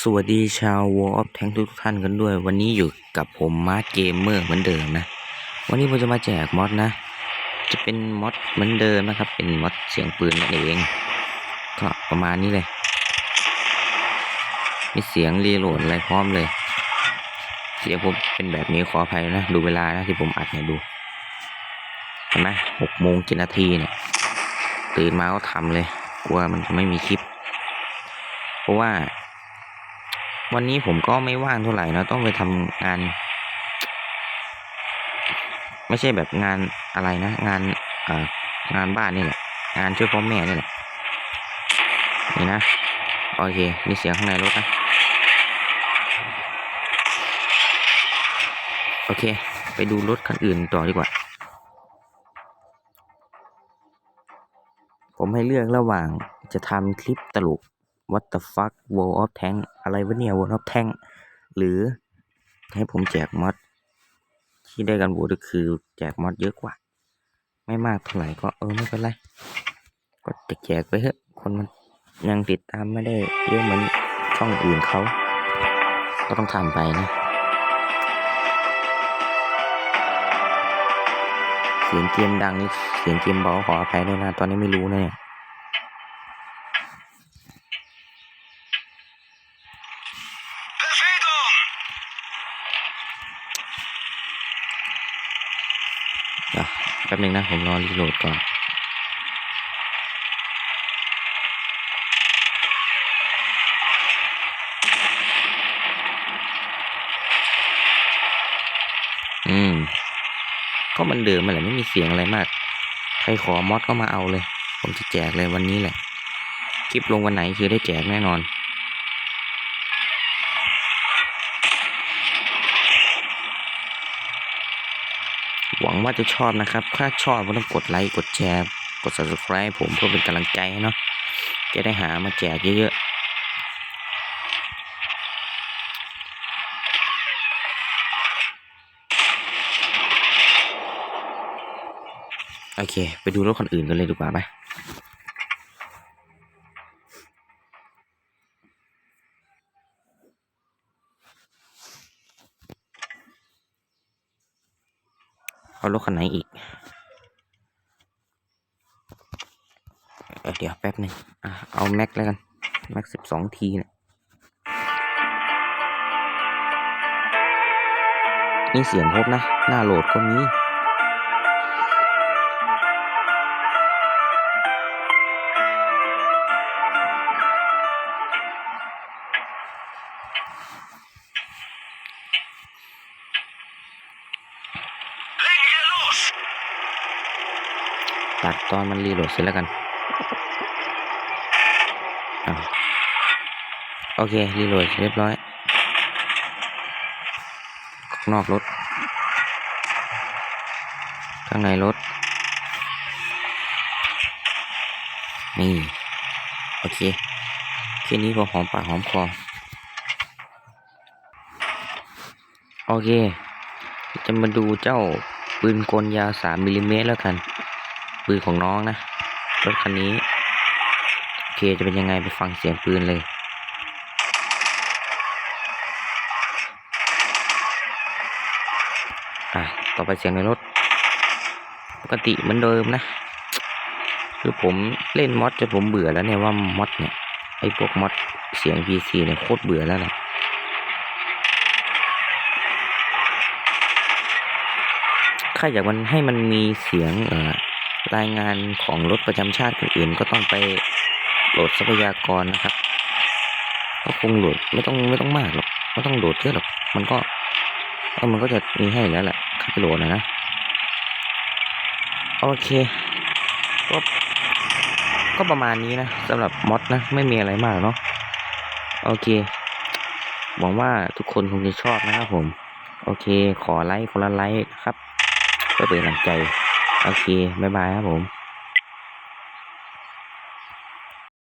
สวัสดีชาว War of Tank ทุกท่านกันด้วย วันนี้อยู่กับผมมาร์คเกมเมอร์เหมือนเดิมนะ วันนี้ผมจะมาแจกมอดนะ จะเป็นมอดเหมือนเดิมนะครับ เป็นมอดเสียงปืนนั่นเอง ก็ประมาณนี้เลย มีเสียงรีโหลดอะไรพร้อมเลย เสียงผมเป็นแบบนี้ขออภัยนะ ดูเวลานะที่ผมอัดเนี่ยดูเห็นไหมหกโมงเจ็ดนาทีเนี่ยตื่นมาก็ทำเลยกลัวมันจะไม่มีคลิป เพราะว่า วันนี้ผมก็ไม่ว่างเท่าไหร่นะต้องไปทำงาน ไม่ใช่แบบงานอะไรนะ งานอ่องานบ้านนี่แหละ งานช่วยพ่อแม่นี่แหละนี่นะโอเคมีเสียงข้างในรถนะโอเค ไปดูรถคันอื่นต่อดีกว่า ผมให้เลือกระหว่างจะทำคลิปตลก What the fuck World of Tank อะไรวะเนี่ย World of Tank หรือให้ผมแจกมอดที่ได้กันโหวตก็คือแจกมอดเยอะกว่า ไม่มากเท่าไหร่ก็เออไม่เป็นไร ก็จะแจกไปเถอะคนมันยังติดตามไม่ได้เยอะเหมือนช่องอื่นเขา ก็ต้องทำไปนะเสียงเกมดังนี่เสียงเกมเบาขออภัยด้วยนะ ตอนนี้ไม่รู้นะเนี่ย เดี๋ยวแป๊บหนึงนะ ผมรอรีโหลดก่อนอืม ก็มันเดิมมาแหละไม่มีเสียงอะไรมาก ใครขอมอดก็มาเอาเลย ผมจะแจกเลยวันนี้แหละ คลิปลงวันไหนคือได้แจกแน่นอน หวังว่าจะชอบนะครับ ถ้าชอบก็ต้องกดไลค์ กดแชร์ กด subscribe ผมเพื่อเป็นกำลังใจให้เนาะ จะได้หามาแจกเยอะๆ โอเค ไปดูรถคนอื่นกันเลยดีกว่าไหม เอารถคันไหนอีกเเดี๋ยวแป๊บหนึงอ่งเอาแม็กแล้วกัน แม็กสิบสองทีเนี่ยมีเสียงครบนะ หน้าโหลดก็มี ตัดตอนมันรีโหลดเสร็จแล้วกันอโอเค รีโหลดเรียบร้อย นอกรถ ข้างในรถ นี่ โอเค แค่นี้พอหอมปากหอมคอ โอเค จะมาดูเจ้า ปืนกลยาวสามมิลลิเมตรแล้วกัน ปืนของน้องนะรถคันนี้โอเคจะเป็นยังไงไปฟังเสียงปืนเลยอะต่อไปเสียงในรถ ปกติเหมือนเดิมนะ คือผมเล่นมอดจนผมเบื่อแล้วเนี่ยว่ามอดเนี่ยไอ้พวกมอดเสียง PC เนี่ยโคตรเบื่อแล้วแหละ ถ้าอยากมันให้มันมีเสียงรายงานของรถประจำชาติอื่นๆ ก็ต้องไปโหลดทรัพยากรนะครับ ก็คงโหลดไม่ต้องไม่ต้องมากหรอกไม่ต้องโหลดเยอะหรอกมันก็มันก็จะมีให้แล้วแหละเข้าไปโหลดนะนะโอเคก็ก็ประมาณนี้นะสำหรับมอดนะ ไม่มีอะไรมากเนาะโอเคหวังว่าทุกคนคงจะชอบนะครับผม โอเค ขอไลค์คนละไลค์นะครับ ก็เป็นกำลังใจ โอเค บ๊ายบายครับผม